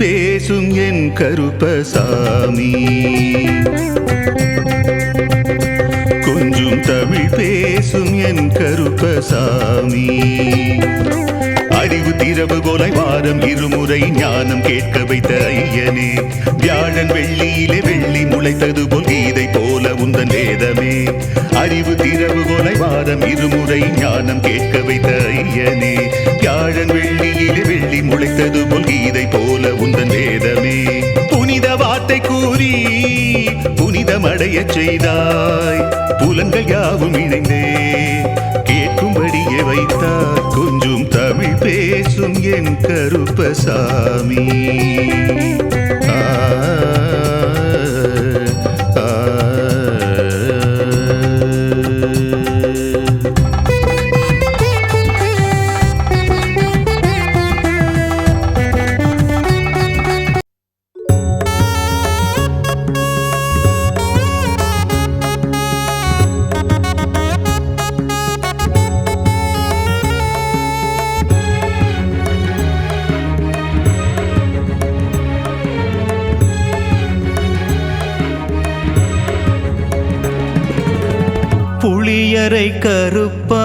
பேசும் என் கருப்பசாமி. கொஞ்சம் தமிழ் பேசும் என் கருப்பசாமி. அறிவு திரவு கொலை வாரம் இருமுறை ஞானம் கேட்க வைத்த ஐயனே. வியாழன் வெள்ளியிலே வெள்ளி முளைத்தது போல் கீதை போல உந்தன் வேதமே. அறிவு திரவு கொலை வாரம் இருமுறை ஞானம் கேட்க வைத்த ஐயனே. வியாழன் வெள்ளியிலே வெள்ளி முளைத்தது போல் புனிதமடையச் செய்தாய். புலன்கள் யாவும் இணைந்தே. கேட்கும்படியே வைத்தார் கொஞ்சம் தமிழ் பேசும் என் கருப்பசாமி. புளியரை கருப்பா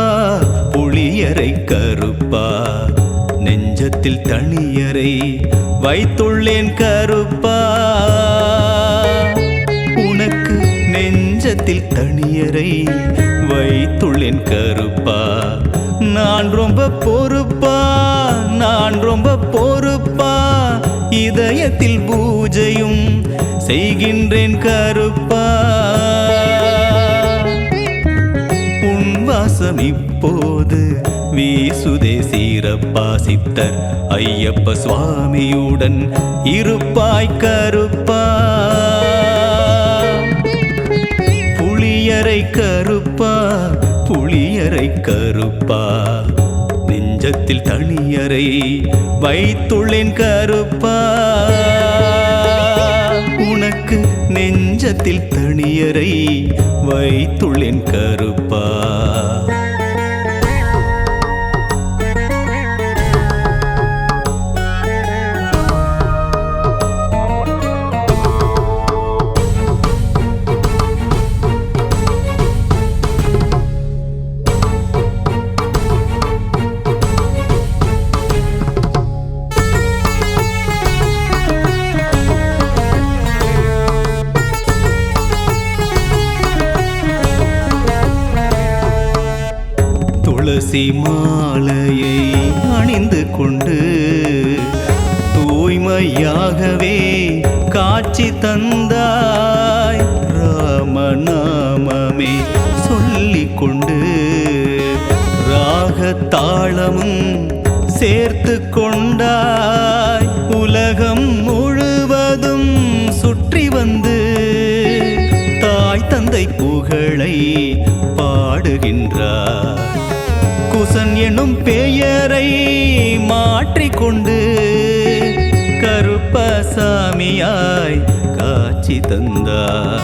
புளியரை கருப்பா. நெஞ்சத்தில் தனியரை வைத்துள்ளேன் கருப்பா. உனக்கு நெஞ்சத்தில் தனியரை வைத்துள்ளேன் கருப்பா. நான் ரொம்ப பொறுப்பா நான் ரொம்ப பொறுப்பா. இதயத்தில் பூஜையும் செய்கின்றேன் கருப்பா. நான் இப்போது வீசுதே சீரப்பா சித்தர் ஐயப்ப சுவாமியுடன் இருப்பாய் கருப்பா. புளியரை கருப்பா புளியரை கருப்பா. நெஞ்சத்தில் தனியரை வைத்துள்ளேன் கருப்பா. உனக்கு நெஞ்சத்தில் தனியரை வைத்துள்ளேன் கருப்பா. துளசி மாலையை அணிந்து கொண்டு தூய்மையாகவே காட்சி தந்தாய் ராமநாமமே சொல்லிக் கொண்டு ராகத்தாளமும் சேர்த்து கொண்டாய் உலகம் முழுவதும் சுற்றி வந்து தாய் தந்தை புகழை பாடுகின்றார். குசன் எனும் பெயரை மாற்றிக்கொண்டு கருப்பசாமியாய் காட்சி தந்தார்.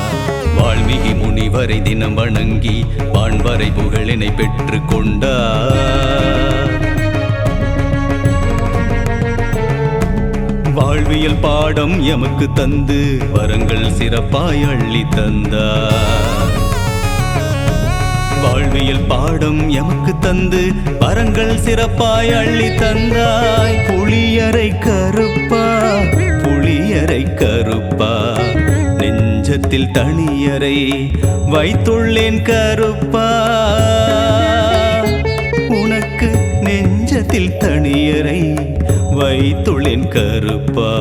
வால்மீகி முனிவரை தினம் வணங்கி பாண்பரை புகழினை பெற்று கொண்டார். வாழ்வியல் பாடம் எமக்கு தந்து வரங்கள் சிறப்பாய் அள்ளி தந்தார். வாழ்வியல் பாடம் எமக்கு தந்து வரங்கள் சிறப்பாய் அள்ளி தந்தாய். புளியரை கருப்பா புளியரை கருப்பா. நெஞ்சத்தில் தனியரை வைத்துள்ளேன் கருப்பா. உனக்கு நெஞ்சத்தில் தனியரை வைத்துள்ளேன் கருப்பா.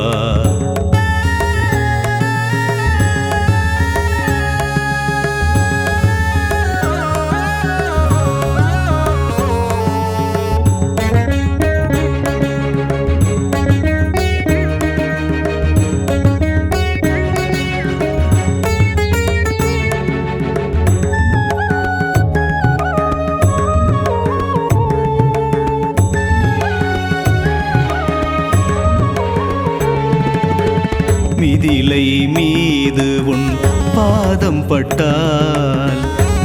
மிதிலை மீது உன் பாதம் பட்டால்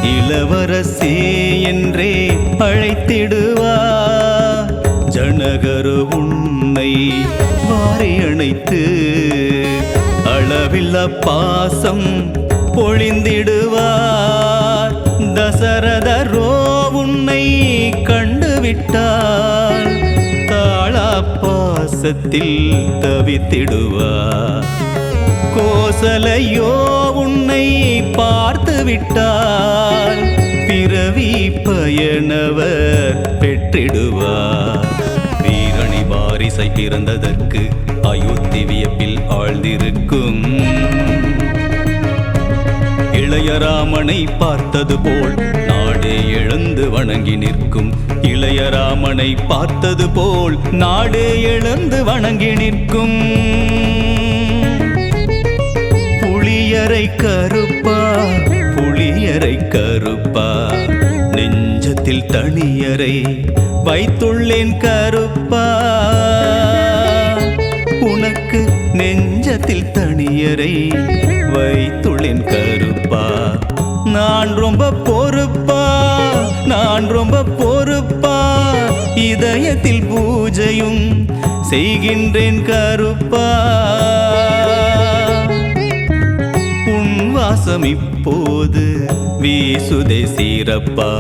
இளவரசே என்றே அழைத்திடுவா. ஜனகரு உன்னை வாரி அணைத்து அளவில்ல பாசம் பொழிந்திடுவார். தசரதரோ உன்னை கண்டுவிட்டார் தாளா பாசத்தில் தவித்திடுவார். கோசலையோ உன்னை பார்த்து விட்டால் பிறவி பயனவர் பெற்றிடுவார். வீரணி வாரிசை பிறந்ததற்கு அயோத்தி வியப்பில் ஆழ்ந்திருக்கும். இளையராமனை பார்த்தது போல் நாடே இழந்து வணங்கி நிற்கும். இளையராமனை பார்த்தது போல் நாடே இழந்து வணங்கி நிற்கும். புளியரை கருப்பா புளியரை கருப்பா. நெஞ்சத்தில் தனியரை வைத்துள்ளேன் கருப்பா. உனக்கு நெஞ்சத்தில் தனியரை வைத்துள்ளேன் கருப்பா. நான் ரொம்ப பொறுப்பா நான் ரொம்ப பொறுப்பா. இதயத்தில் பூஜையும் செய்கின்றேன் கருப்பா. வாசம் இப்போது வீசுதே சீரப்பா.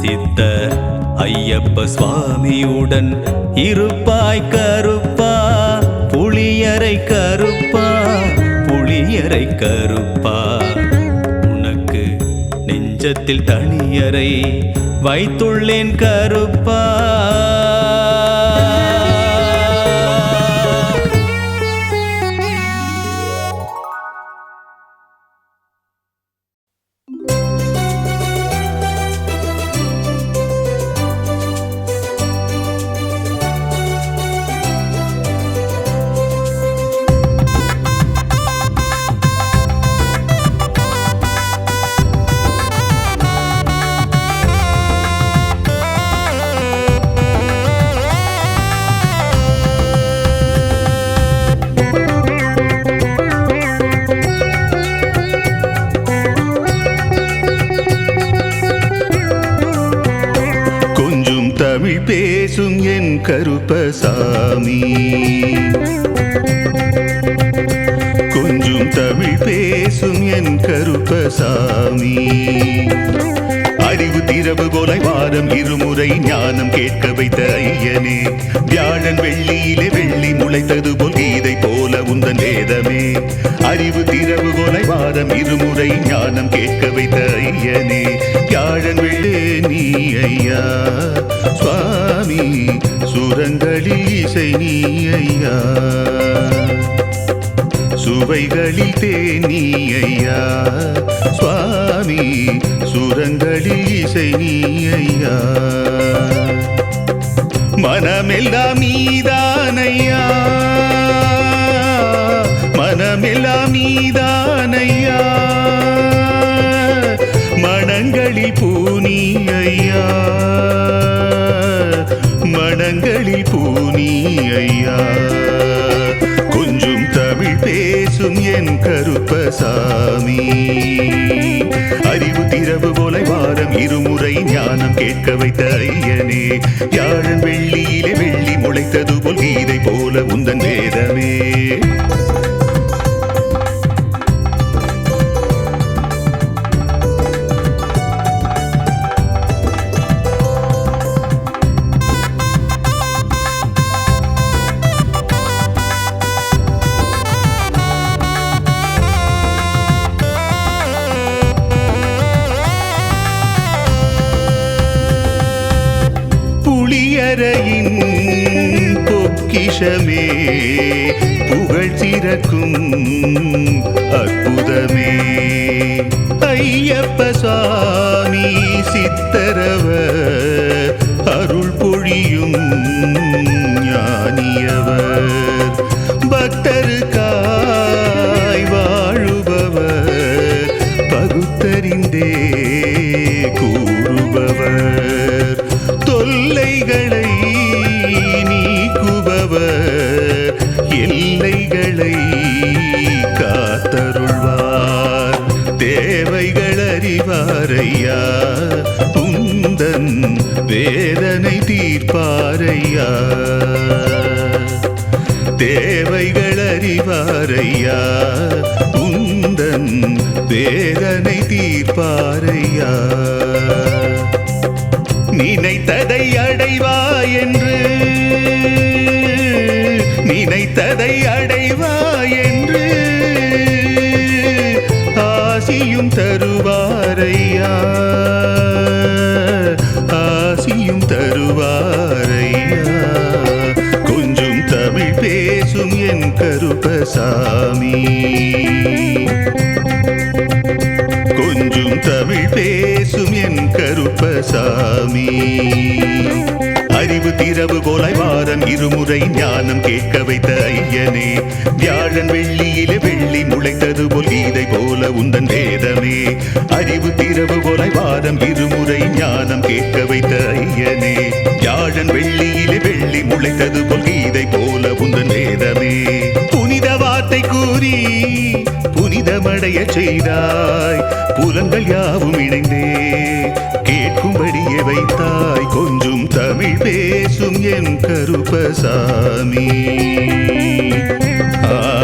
சித்த ஐயப்ப சுவாமியுடன் இருப்பாய் கருப்பா. புளியரை கருப்பா. புளியரை கருப்பா. உனக்கு நெஞ்சத்தில் தனியரை வைத்துள்ளேன் கருப்பா. பேசும் என் கருப்பசாமி. கொஞ்சம் தமிழ் பேசும் என் கருப்பசாமி. அறிவு திரவு கொலை வாரம் இருமுறை ஞானம் கேட்க வைத்த ஐயனே. வியாழன் வெள்ளியிலே வெள்ளி முளைத்தது போல் கீத உந்தன் வேதமே அறிவு திரவு கொலை வாரம் இருமுறை ஞானம் கேட்க வைத்த ஐயனே. வியாழன் வெள்ளே நீ ஐயா. சுவாமி சுரங்களில் இசை நீ ஐயா. சுவைகளில் தேனீ ஐயா. சுவாமி சுரங்களில் இசை நீ ஐயா. மனமெல்லாம் நீதானையா. நீதானையா? மனங்களில் பூனி ஐயா மனங்களில் பூனி ஐயா கொஞ்சம் தமிழ் பேசும் என் கருப்பசாமி. பொக்கிஷமே புகழ் சிறக்கும் அற்புதமே. ஐயப்ப சுவாமி சித்தரவ அருள் பொழியும் ஞானியவர் எல்லைகளை காத்தருள்வார் உந்தன் வேதனை தீர்ப்பாரையா தேவைகள் அறிவாரையா உந்தன் வேதனை தீர்ப்பாரையா நினைத்ததை அடைவா என்று? நினைத்ததை அடைவா என்று? தருவாரையா? ஆசியும் தருவாரையா? கொஞ்சம் தமிழ் பேசும் என் கருப்பசாமி. கொஞ்சம் தமிழ் பேசும் என் கருப்பசாமி. அறிவு திரவு கோலை வாரம் இருமுறை ஞானம் கேட்க வைத்த ஐயனே. வியாழன் வெள்ளியிலே வெள்ளி முளைத்தது போல் உந்தன் வேதமே. அறிவு திரவு கொலை வாரம் இருமுறை ஞானம் கேட்க வைத்த ஐயனே. யாழன் வெள்ளியிலே வெள்ளி முளைத்தது போல் கீதை போல உந்தன் வேதமே. புனித வார்த்தை கூறி புனிதமடைய செய்தாய். புலங்கள் யாவும் இணைந்தே. கேட்கும்படியே வைத்தாய். கொஞ்சம் தமிழ் பேசும் என் கருப்பசாமி. ஆ.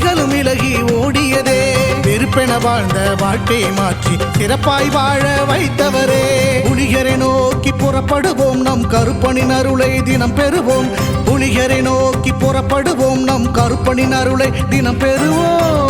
விதிகளும் விலகி ஓடியதே. வெறுப்பென வாழ்ந்த வாழ்க்கையை மாற்றி சிறப்பாய் வாழ வைத்தவரே. புலிகரை நோக்கி புறப்படுவோம் நம் கருப்பனின் அருளை தினம் பெறுவோம். புலிகரை நோக்கி புறப்படுவோம் நம் கருப்பனின் அருளை தினம் பெறுவோம்.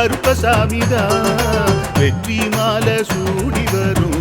கருப்பசாமிதான். வெற்றி மாலை சூடி வரும்.